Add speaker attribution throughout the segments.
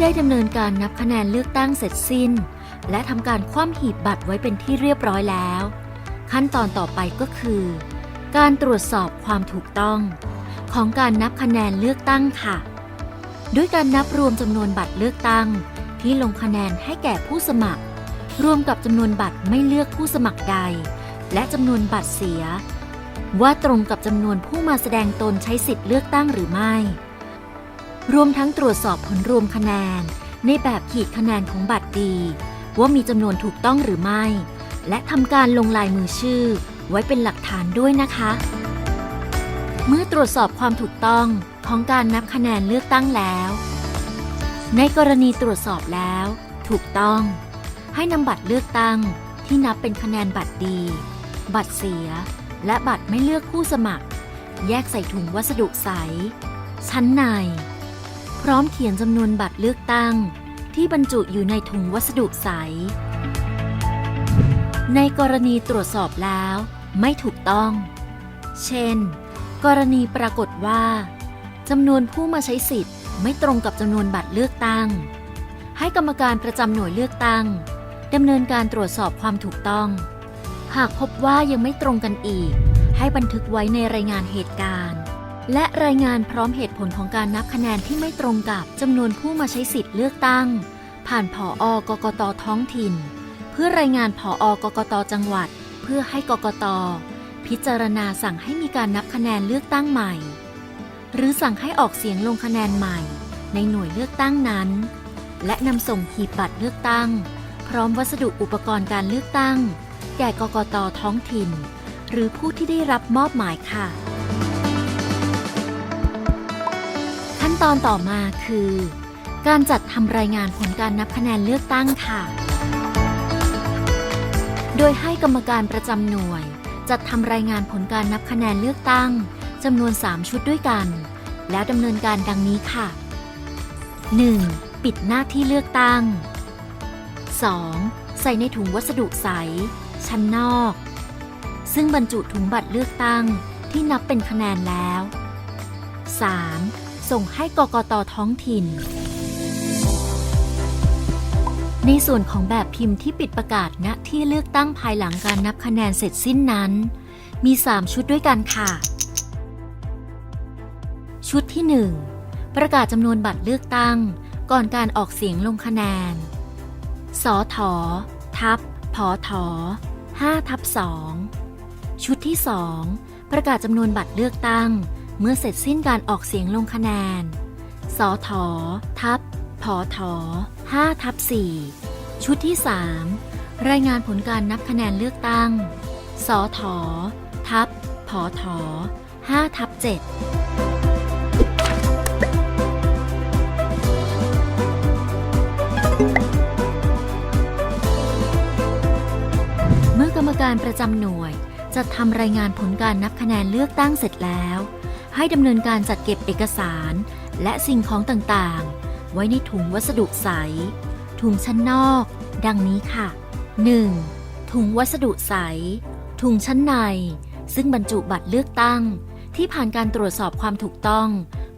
Speaker 1: ได้ดำเนินการนับคะแนนเลือกตั้งเสร็จสิ้น และทำการคว่ำหีบบัตรไว้เป็นที่เรียบร้อยแล้ว ขั้นตอนต่อไปก็คือ การตรวจสอบความถูกต้อง ของการนับคะแนนเลือกตั้งค่ะ ด้วยการนับรวมจำนวนบัตรเลือกตั้ง ที่ลงคะแนนให้แก่ผู้สมัคร รวมกับจำนวนบัตรไม่เลือกผู้สมัครใด และจำนวนบัตรเสีย ว่าตรงกับจำนวนผู้มาแสดงตนใช้สิทธิ์เลือกตั้งหรือไม่ รวมทั้งตรวจสอบผลรวมคะแนน ในแบบขีดคะแนนของบัตรดี ว่ามีจำนวนถูกต้องหรือไม่ และทำการลงลายมือชื่อ ไว้เป็นหลักฐานด้วยนะคะ เมื่อตรวจสอบความถูกต้องของการนับคะแนนเลือกตั้งแล้ว ในกรณีตรวจสอบแล้ว ถูกต้อง ให้นำบัตรเลือกตั้งที่นับเป็นคะแนนบัตรดี บัตรเสีย และบัตรไม่เลือกผู้สมัคร แยกใส่ถุงวัสดุใส ชั้นใน ร้อมเขียนจำนวนบัตรเลือกตั้ง ที่บรรจุอยู่ในถุงวัสดุใส ในกรณีตรวจสอบแล้วไม่ถูกต้อง เช่น กรณีปรากฏว่าจำนวนผู้มาใช้สิทธิ์ ไม่ตรงกับจำนวนบัตรเลือกตั้ง ให้กรรมการประจำหน่วยเลือกตั้งดำเนินการตรวจสอบความถูกต้อง หากพบว่ายังไม่ตรงกันอีก ให้บันทึกไว้ในรายงานเหตุการณ์ และรายงานพร้อมเหตุผลของการนับคะแนนที่ไม่ตรงกับจำนวนผู้มาใช้สิทธิ์เลือกตั้ง ผ่านผออกกตท้องถิ่น เพื่อรายงานผออกกตจังหวัด เพื่อให้กกตพิจารณาสั่งให้มีการนับคะแนนเลือกตั้งใหม่ หรือสั่งให้ออกเสียงลงคะแนนใหม่ ในหน่วยเลือกตั้งนั้น และนำส่งหีบบัตรเลือกตั้ง พร้อมวัสดุอุปกรณ์การเลือกตั้ง แก่กกตท้องถิ่น หรือผู้ที่ได้รับมอบหมายค่ะ อนต่อมาคือ การจัดทำรายงานผลการนับคะแนนเลือกตั้งค่ะ โดยให้กรรมการประจำหน่วย จัดทำรายงานผลการนับคะแนนเลือกตั้งจำนวน 3 ชุดด้วยกัน แล้วดำเนินการดังนี้ค่ะ 1. ปิดหน้าที่เลือกตั้ง 2. ใส่ในถุงวัสดุใส ชั้นนอก ซึ่งบรรจุถุงบัตรเลือกตั้งที่นับเป็นคะแนนแล้ว 3. ส่งให้กกตท้องถิ่น ในส่วนของแบบพิมพ์ที่ปิดประกาศณที่เลือกตั้งภายหลังการนับคะแนนเสร็จสิ้นนั้น มี 3 ชุดด้วยกันค่ะ ชุดที่ 1 ประกาศจำนวนบัตรเลือกตั้ง ก่อนการออกเสียงลงคะแนนสอถอทับผอถอ5ทับ2ชุดที่ 2 ประกาศจำนวนบัตรเลือกตั้ง เมื่อเสร็จสิ้นการออกเสียงลงคะแนน สอถอทับผอถอ5ทับ4ชุดที่ 3 รายงานผลการนับคะแนนเลือกตั้ง สอถอทับผอถอ5ทับ7เมื่อกรรมการประจำหน่วยจัดทำรายงานผลการนับคะแนนเลือกตั้งเสร็จแล้ว ให้ดำเนินการจัดเก็บเอกสาร และสิ่งของต่างๆ ไว้ในถุงวัสดุใส ถุงชั้นนอก ดังนี้ค่ะ 1. ถุงวัสดุใส ถุงชั้นใน ซึ่งบรรจุบัตรเลือกตั้ง ที่ผ่านการตรวจสอบความถูกต้อง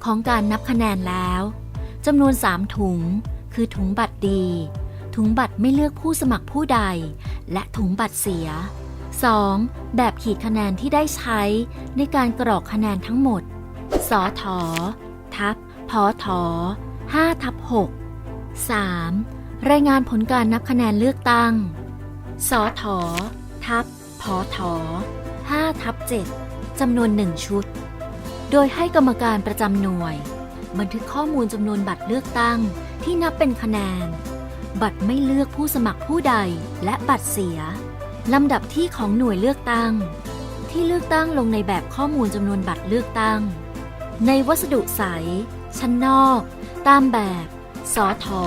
Speaker 1: ของการนับคะแนนแล้วจำนวน 3 ถุง คือถุงบัตรดี ถุงบัตรไม่เลือกผู้สมัครผู้ใด และถุงบัตรเสีย 2. แบบขีดคะแนนที่ได้ใช้ในการกรอกคะแนนทั้งหมด สอถอทับพอถอ5ทับ6 3. รายงานผลการนับคะแนนเลือกตั้ง สอถอทับพอถอ5ทับ7จำนวน1ชุด โดยให้กรรมการประจำหน่วย บันทึกข้อมูลจำนวนบัตรเลือกตั้งที่นับเป็นคะแนน บัตรไม่เลือกผู้สมัครผู้ใดและบัตรเสีย ลำดับที่ของหน่วยเลือกตั้ง ที่เลือกตั้งลงในแบบข้อมูลจำนวนบัตรเลือกตั้ง ในวัสดุใส ชั้นนอก ตามแบบสอถอ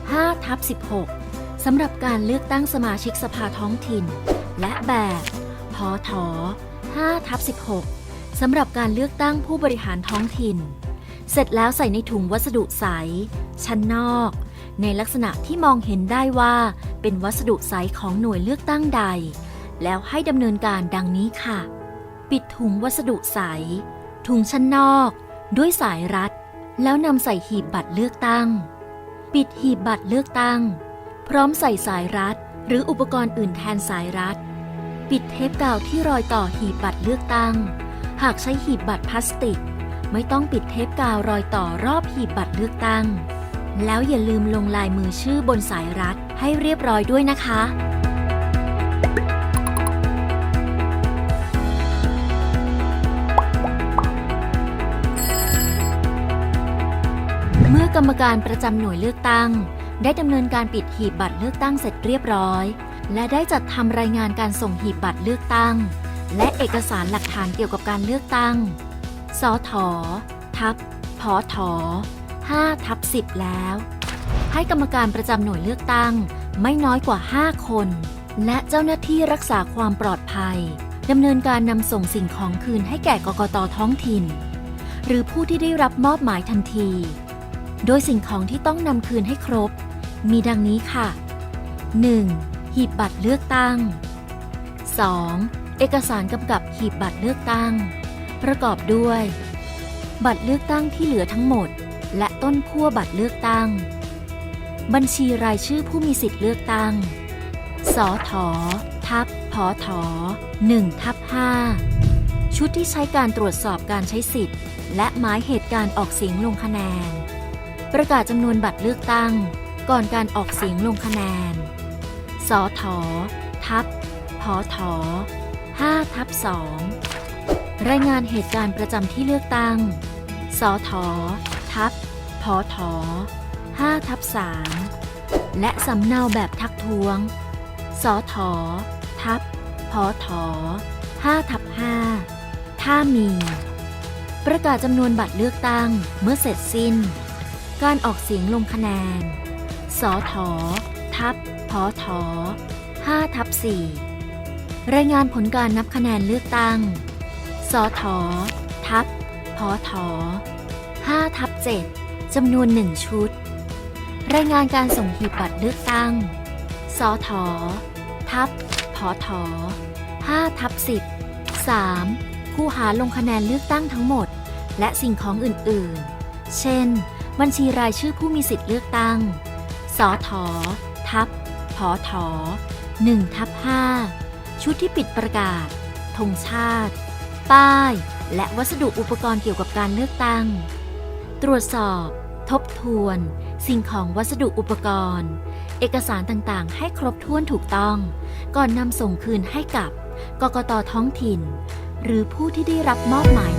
Speaker 1: 5ทับ16สำหรับการเลือกตั้งสมาชิกสภาท้องถิ่น และแบบพอถอ5ทับ16สำหรับการเลือกตั้งผู้บริหารท้องถิ่น เสร็จแล้วใส่ในถุงวัสดุใส ชั้นนอก ในลักษณะที่มองเห็นได้ว่า เป็นวัสดุใสของหน่วยเลือกตั้งใด แล้วให้ดำเนินการดังนี้ค่ะ ปิดถุงวัสดุใส ถุงชั้นนอก ด้วยสายรัด แล้วนำใส่หีบบัตรเลือกตั้ง ปิดหีบบัตรเลือกตั้ง พร้อมใส่สายรัด หรืออุปกรณ์อื่นแทนสายรัด ปิดเทปกาวที่รอยต่อหีบบัตรเลือกตั้ง หากใช้หีบบัตรพลาสติก ไม่ต้องปิดเทปกาวรอยต่อรอบหีบบัตรเลือกตั้งแล้วอย่าลืมลงลายมือชื่อบนสายรัด ให้เรียบร้อยด้วยนะคะ เมื่อกรรมการประจำหน่วยเลือกตั้ง ได้ดำเนินการปิดหีบบัตรเลือกตั้งเสร็จเรียบร้อย และได้จัดทำรายงานการส่งหีบบัตรเลือกตั้ง และเอกสารหลักฐานเกี่ยวกับการเลือกตั้งสททับพอถอ5ทับ10 แล้ว ให้กรรมการประจำหน่วยเลือกตั้ง ไม่น้อยกว่า 5 คน และเจ้าหน้าที่รักษาความปลอดภัยดำเนินการนำส่งสิ่งของคืนให้แก่กกตท้องถิ่น หรือผู้ที่ได้รับมอบหมายทันที โดยสิ่งของที่ต้องนำคืนให้ครบ มีดังนี้ค่ะ 1. หีบบัตรเลือกตั้ง 2. เอกสารกำกับหีบบัตรเลือกตั้ง ประกอบด้วย บัตรเลือกตั้งที่เหลือทั้งหมด และต้นขั้วบัตรเลือกตั้ง บัญชีรายชื่อผู้มีสิทธิ์เลือกตั้งสททับพอถอ1ทับ5ชุดที่ใช้การตรวจสอบการใช้สิทธิ์ และหมายเหตุการออกเสียงลงคะแนน ประกาศจำนวนบัตรเลือกตั้ง ก่อนการออกเสียงลงคะแนนสททับพอถอ5ทับ2รายงานเหตุการณ์ประจำที่เลือกตั้งสททับพอถอ 5ทับ3และสำเนาแบบทักท้วงสททับพอถอ5ทับ5ถ้ามี ประกาศจำนวนบัตรเลือกตั้งเมื่อเสร็จสิ้น การออกเสียงลงคะแนนสททับพอถอ5ทับ4รายงานผลการนับคะแนนเลือกตั้งสททับพอถอ5ทับ7จำนวน1ชุด รายงานการส่งหีบบัตรเลือกตั้ง สท ทับพอถอ5ทับ10 3. คู่หาลงคะแนนเลือกตั้งทั้งหมด และสิ่งของอื่นๆ เช่น บัญชีรายชื่อผู้มีสิทธิ์เลือกตั้ง สท ทับพอถอ1ทับ5ชุดที่ปิดประกาศ ธงชาติ ป้าย และวัสดุอุปกรณ์เกี่ยวกับการเลือกตั้ง ตรวจสอบ ทบทวน สิ่งของวัสดุอุปกรณ์ เอกสารต่างๆ ให้ครบถ้วนถูกต้อง ก่อนนำส่งคืนให้กับกกตท้องถิ่น หรือผู้ที่ได้รับมอบหมาย